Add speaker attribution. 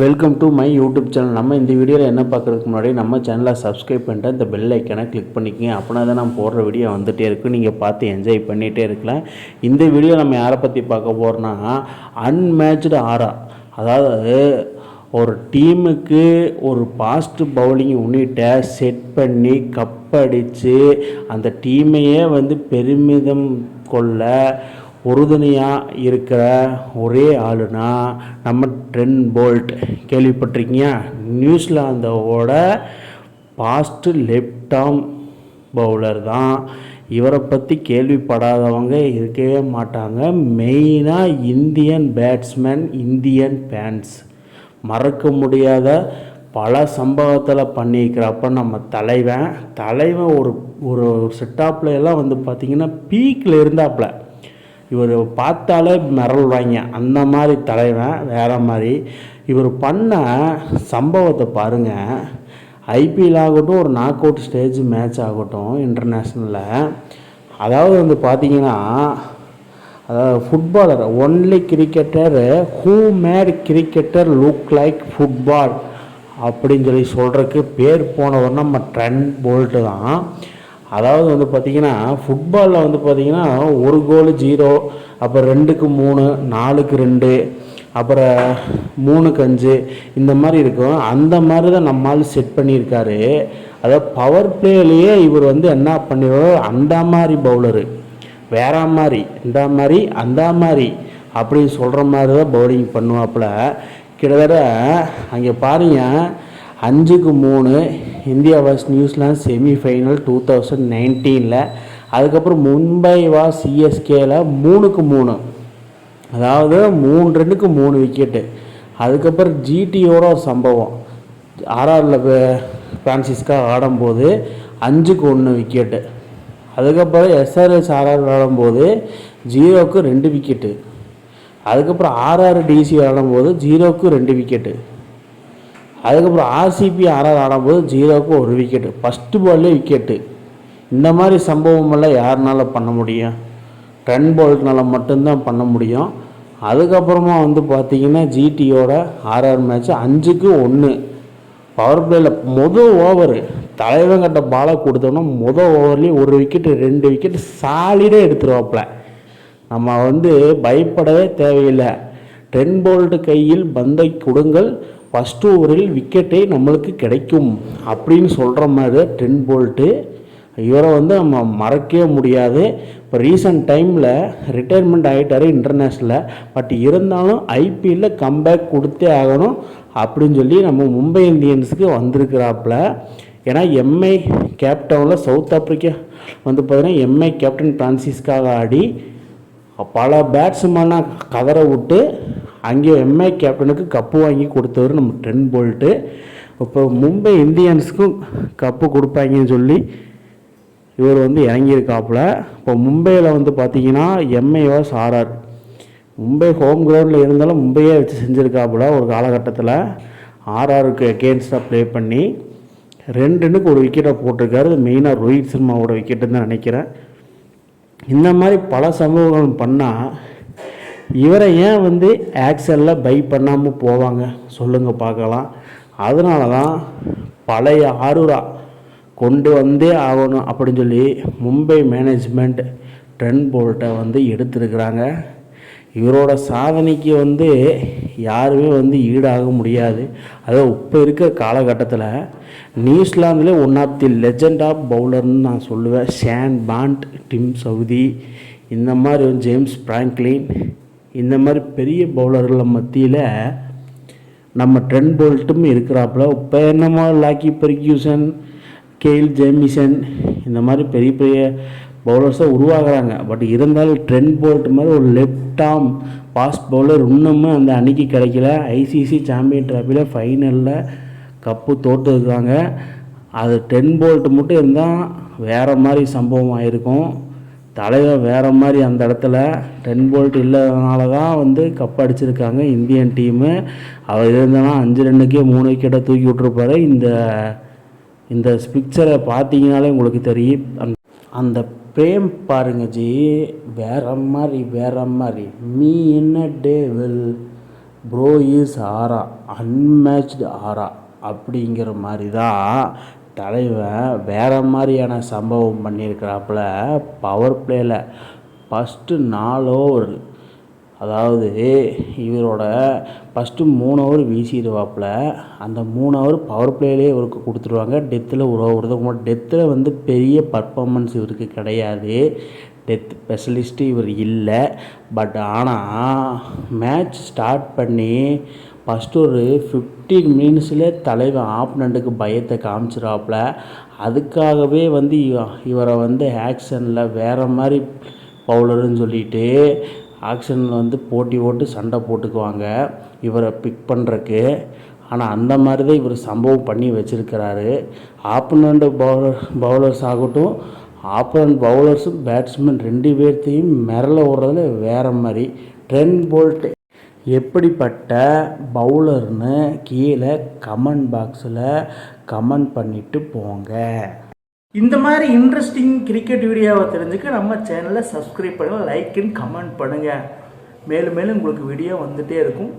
Speaker 1: Welcome to my YouTube channel நம்ம இந்த வீடியோவில் என்ன பார்க்குறதுக்கு முன்னாடி நம்ம சேனலை சப்ஸ்கிரைப் பண்ணிட்டு இந்த பெல் ஐக்கனை கிளிக் பண்ணிக்கங்க. அப்படின்னா தான் நான் போடுற வீடியோ வந்துகிட்டே இருக்கும் நீங்கள் பார்த்து என்ஜாய் பண்ணிகிட்டே இருக்கலாம். இந்த வீடியோ நம்ம யாரை பற்றி பார்க்க போகிறோன்னா அன்மேட்ச்டு ஆரா அதாவது ஒரு டீமுக்கு ஒரு பாஸ்ட் பவுலிங் யூனிட்டை செட் பண்ணி கப் அடித்து அந்த டீமையே வந்து பெருமிதம் கொள்ள உறுதுணையாக இருக்கிற ஒரே ஆளுனா நம்ம ட்ரென் போல்ட் கேள்விப்பட்டிருக்கீங்க? நியூசிலாந்தோட பாஸ்ட் லெஃப்ட் ஆர்ம் பவுலர் தான். இவரை பற்றி கேள்விப்படாதவங்க இருக்கவே மாட்டாங்க. மெயினாக இந்தியன் பேட்ஸ்மேன் இந்தியன் ஃபேன்ஸ் மறக்க முடியாத பல சம்பவத்தில் பண்ணியிருக்கிறப்ப நம்ம தலைவன். தலைவன் ஒரு ஒரு செட்டாப்பில் எல்லாம் வந்து பார்த்திங்கன்னா பீக்கில் இருந்தாப்புல இவர் பார்த்தாலே மிரள்வாங்க. அந்த மாதிரி தலைவன் வேற மாதிரி. இவர் பண்ண சம்பவத்தை பாருங்கள் ஐபிஎல் ஆகட்டும் ஒரு நாக் அவுட் ஸ்டேஜ் மேட்ச் ஆகட்டும் இன்டர்நேஷ்னலில் அதாவது வந்து பார்த்தீங்கன்னா அதாவது footballer only cricketer who made cricketer look like football அப்படின்னு சொல்லி சொல்கிறதுக்கு பேர் போனவர் நம்ம ட்ரெண்ட் போல்ட்டு தான். அதாவது வந்து பார்த்திங்கன்னா ஃபுட்பாலில் வந்து பார்த்திங்கன்னா ஒரு கோல் ஜீரோ அப்புறம் ரெண்டுக்கு மூணு நாலுக்கு ரெண்டு அப்புறம் மூணுக்கு அஞ்சு இந்த மாதிரி இருக்கும். அந்த மாதிரி தான் நம்மால் செட் பண்ணியிருக்காரு. அதாவது பவர் பிளேலேயே இவர் வந்து என்ன பண்ணிடுவார் அந்த மாதிரி பவுலரு வேற மாதிரி இந்த மாதிரி அந்த மாதிரி அப்படின்னு சொல்கிற மாதிரி தான் பவுலிங் பண்ணுவாப்புல. கிட்டத்தட்ட அங்கே பாருங்க அஞ்சுக்கு மூணு India was New Zealand semifinal two thousand நைன்டீனில் அதுக்கப்புறம் மும்பை வா சிஎஸ்கேல மூணுக்கு மூணு. அதாவது மூணு ரெண்டுக்கு மூணு விக்கெட்டு அதுக்கப்புறம் ஜிடியோட ஒரு சம்பவம். ஆர்ஆரில் ஃப்ரான்சிஸ்கா ஆடும்போது அஞ்சுக்கு ஒன்று விக்கெட்டு அதுக்கப்புறம் எஸ்ஆர்எஸ் ஆர்ஆர் ஆடும்போது ஜீரோவுக்கு ரெண்டு விக்கெட்டு அதுக்கப்புறம் ஆர்ஆர் டிசி ஆடும்போது ஜீரோவுக்கு ரெண்டு விக்கெட்டு அதுக்கப்புறம் ஆர்சிபி ஆர்ஆர் ஆடும்போது ஜீரோவுக்கு ஒரு விக்கெட்டு ஃபஸ்ட்டு பால்லே விக்கெட்டு இந்த மாதிரி சம்பவமெல்லாம் யாருனால பண்ண முடியும்? ரன் பால்னால மட்டும்தான் பண்ண முடியும். அதுக்கப்புறமா வந்து பார்த்திங்கன்னா ஜிடியோட ஆர்ஆர் மேட்ச் அஞ்சுக்கு ஒன்று பவர் பிளேயில் மொதல் ஓவரு தலைவன் கட்ட பாலை கொடுத்தோன்னா மொதல் ஓவர்லேயும் ஒரு விக்கெட்டு ரெண்டு விக்கெட்டு சாலிடாக எடுத்துருவாப்புல. நம்ம வந்து பயப்படவே தேவையில்லை. டென் போல்டு கையில் பந்தை கொடுங்கள் ஃபஸ்ட் ஓவரில் விக்கெட்டே நம்மளுக்கு கிடைக்கும் அப்படின்னு சொல்கிற மாதிரி டென் போல்ட்டு இவரை வந்து நம்ம மறக்கவே முடியாது. இப்போ ரீசன்ட் டைமில் ரிட்டையர்மெண்ட் ஆகிட்டார் இன்டர்நேஷ்னலில் பட் இருந்தாலும் ஐபிஎல்லில் கம்பேக் கொடுத்தே ஆகணும் அப்படின்னு சொல்லி நம்ம மும்பை இந்தியன்ஸுக்கு வந்திருக்கிறாப்புல. ஏன்னா எம்ஐ கேப்டவுனில் சவுத் ஆப்பிரிக்கா வந்து பார்த்தீங்கன்னா எம்ஐ கேப்டன் பிரான்சிஸ்காக ஆடி பல பேட்ஸ்மேனை கதற விட்டு அங்கே எம்ஐ கேப்டனுக்கு கப்பு வாங்கி கொடுத்தவர் நம்ம டென் போல்ட்டு இப்போ மும்பை இந்தியன்ஸுக்கும் கப்பு கொடுப்பாங்கன்னு சொல்லி இவர் வந்து இறங்கியிருக்காப்புல. இப்போ மும்பையில் வந்து பார்த்தீங்கன்னா எம்ஐவாஸ் ஆர்ஆர் மும்பை ஹோம் கிரவுண்டில் இருந்தாலும் மும்பையே வச்சு செஞ்சுருக்காப்புல ஒரு காலகட்டத்தில். ஆர்ஆருக்கு அகேன்ஸ்டாக ப்ளே பண்ணி ரெண்டுனுக்கு ஒரு விக்கெட்டை போட்டிருக்காரு. அது மெயினாக ரோஹித் சர்மாவோட விக்கெட்டுன்னு தான் நினைக்கிறேன். இந்த மாதிரி பல சம்பவங்கள் பண்ணால் இவரை ஏன் வந்து ஆக்சலில் பை பண்ணாமல் போவாங்க? சொல்லுங்கள் பார்க்கலாம். அதனால தான் பழைய ஆரூரா கொண்டு வந்தே ஆகணும் அப்படின்னு சொல்லி மும்பை மேனேஜ்மெண்ட் ட்ரெண்ட் போல்ட்டை வந்து எடுத்திருக்கிறாங்க. இவரோட சாதனைக்கு வந்து யாருமே வந்து ஈடாக முடியாது. அதாவது இப்போ இருக்கிற காலகட்டத்தில் நியூசிலாந்துலே one of the legend of பவுலர்னு நான் சொல்லுவேன். ஷேன் பாண்ட் டிம் சவுதி இந்த மாதிரி ஜேம்ஸ் பிராங்க்லின் இந்த மாதிரி பெரிய பவுலர்கள் மத்தியில் நம்ம ட்ரெண்ட் போல்ட்டும் இருக்கிறாப்புல. இப்போ என்னமோ லாக்கி பெர்கியூசன் கெயில் ஜேமிசன் இந்த மாதிரி பெரிய பெரிய பவுலர்ஸை உருவாகிறாங்க. பட் இருந்தாலும் ட்ரெண்ட் போல்ட் மாதிரி ஒரு லெஃப்ட் ஆர்ம் ஃபாஸ்ட் பவுலர் இன்னமும் அந்த அணிக்கு கிடைக்கல. ஐசிசி சாம்பியன் ட்ராஃபியில் ஃபைனலில் கப்பு தோற்றுருக்காங்க அது டென் போல்ட் மட்டும் இருந்தால் வேறு மாதிரி சம்பவம் ஆகிருக்கும் தலைவர் வேறு மாதிரி அந்த இடத்துல டென் போல்ட் இல்லாதனால தான் வந்து கப் அடிச்சிருக்காங்க இந்தியன் டீமு அவர் இருந்தனா அஞ்சு ரெண்டுக்கே மூணு விக்கெட்டை தூக்கி விட்ருப்பாரு இந்த இந்த பிக்சரை பார்த்தீங்கனாலே உங்களுக்கு தெரியும். அந்த அந்த பிரேம் பாருங்க ஜி. வேற மாதிரி வேற மாதிரி. மீ என்ன Dewald Brevis aura unmatched aura அப்படிங்கிற மாதிரி தான் தலைவன் வேறு மாதிரியான சம்பவம் பண்ணியிருக்கிறாப்புல பவர் பிளேயில் ஃபஸ்ட்டு நாலு ஓவர் அதாவது இவரோட ஃபஸ்ட்டு மூணு ஓவர் வீசிடுவாப்புல அந்த மூணு ஓவர் பவர் பிளேலே இவருக்கு கொடுத்துருவாங்க. டெத்தில் ஒரு ஓவர் தான் டெத்தில் வந்து பெரிய பர்ஃபாமன்ஸ் இவருக்கு கிடையாது. டெத் ஸ்பெஷலிஸ்ட்டு இவர் இல்லை. பட் ஆனால் மேட்ச் ஸ்டார்ட் பண்ணி ஃபஸ்ட்டு ஒரு ஃபிஃப்டீன் மினிட்ஸில் தலைவன் ஆப்னண்ட்டுக்கு பயத்தை காமிச்சிடாப்புல அதுக்காகவே வந்து இவ- இவரை வந்து ஆக்ஷனில் வேறு மாதிரி பவுலருன்னு சொல்லிட்டு ஆக்ஷனில் வந்து போட்டி போட்டு சண்டை போட்டுக்குவாங்க. இவரை பிக் பண்ணுறக்கு ஆனால் அந்த மாதிரி தான் இவர் சம்பவம் பண்ணி வச்சுருக்கிறாரு. ஆப்பனண்ட் பவுலர் பவுலர்ஸ் ஆகட்டும் ஆப்பனண்ட் பவுலர்ஸும் பேட்ஸ்மேன் ரெண்டு பேர்த்தையும் மிரள விடுறதுல வேறு மாதிரி. ட்ரென் போல்ட் எப்படிப்பட்ட பவுலர்னு கீழே கமெண்ட் பாக்ஸில் கமெண்ட் பண்ணிவிட்டு போங்க. இந்த மாதிரி இன்ட்ரெஸ்டிங் கிரிக்கெட் வீடியோவை தெரிஞ்சுக்க நம்ம சேனலை சப்ஸ்கிரைப் பண்ணுங்கள் லைக் அண்ட் கமெண்ட் பண்ணுங்கள் மேலும் மேலும் உங்களுக்கு வீடியோ வந்துகிட்டே இருக்கும்.